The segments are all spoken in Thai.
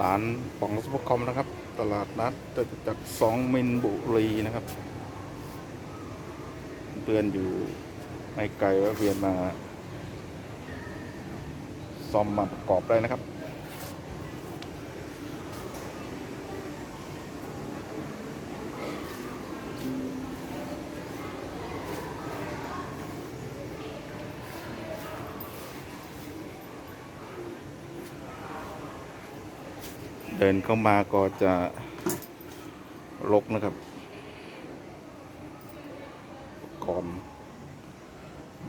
ร้านของสปคอมนะครับ ตลาดนัดจะจากสองมินบุรีนะครับ เพื่อนอยู่ไม่ไกลว่าเวียนมา ซ่อมมาประกอบได้นะครับ ดินเข้ามาก็จะรกนะครับกอน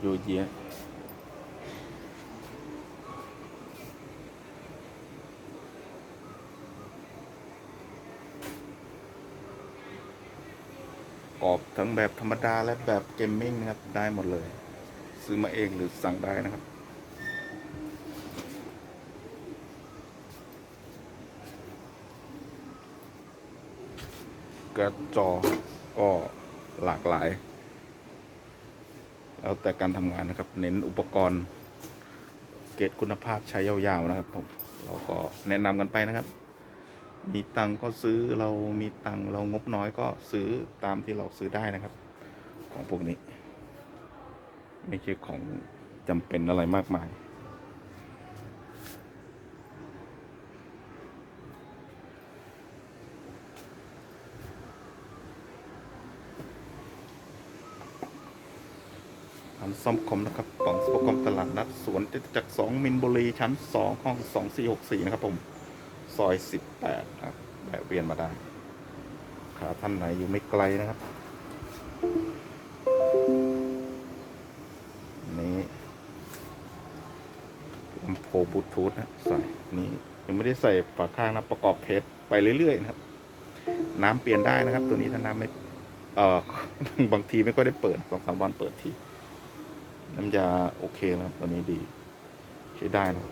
อยู่เยอะกรอบทั้งแบบธรรมดาและแบบเกมมิ่งนะครับ ได้หมดเลย ซื้อมาเองหรือสั่งได้นะครับ กระจอก็หลากหลาย แล้วแต่การทำงานนะครับ เน้นอุปกรณ์ เกรดคุณภาพใช้ยาวๆนะครับผมเราก็แนะนำกันไปนะครับ มีตังก็ซื้อเรามีตังเรางบน้อยก็ซื้อตามที่เราซื้อได้นะครับ ของพวกนี้ ไม่ใช่ของจำเป็นอะไรมากมาย ร้านซ่อมคอมนะครับปองสปคอมตลาดนัดสวนจตุจักสองมินบุรีชั้นสองห้องสองสี่หกสี่นะครับผม ซอยสิบแปดครับแวะเวียนมาได้ขาท่านไหนอยู่ไม่ไกลนะครับ นี่ลำโพงบลูทูธนะใส่นี่ยังไม่ได้ใส่ฝาข้างนะประกอบเพชรไปเรื่อยๆนะครับ น้ำเปลี่ยนได้นะครับ ตัวนี้ถ้าน้ำไม่เออบางทีไม่ก็ได้เปิดสองสามวันเปิดที น้ำยาโอเคแล้วตัวนี้ดี ใช้ได้นะ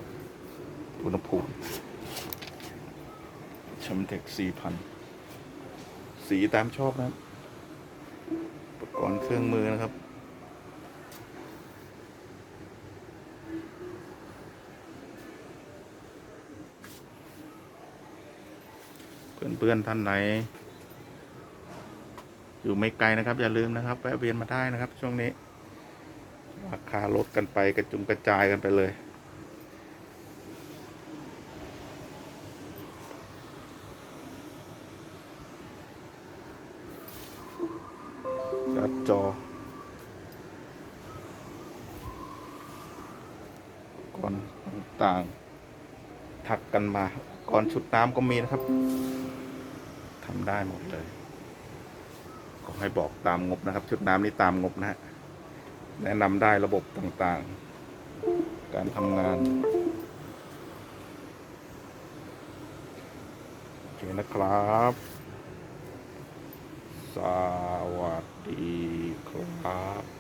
อุณหภูมิชัมเทคสี่พันสีตามชอบนะอุปกรณ์เครื่องมือนะครับเพื่อนๆท่านไหน อยู่ไม่ไกลนะครับ อย่าลืมนะครับแวะเวียนมาได้นะครับ ช่วงนี้ ราคาลดกันไปกระจุมกระจายกันไปเลย การ์ดจอ ก่อนต่างๆ ถักกันมา ก่อนชุดน้ำก็มีนะครับทำได้หมดเลย ก็ให้บอกตามงบนะครับ ชุดน้ำนี่ตามงบนะฮะ แนะนำได้ระบบต่างๆ การทำงาน โอเคนะครับ สวัสดีครับ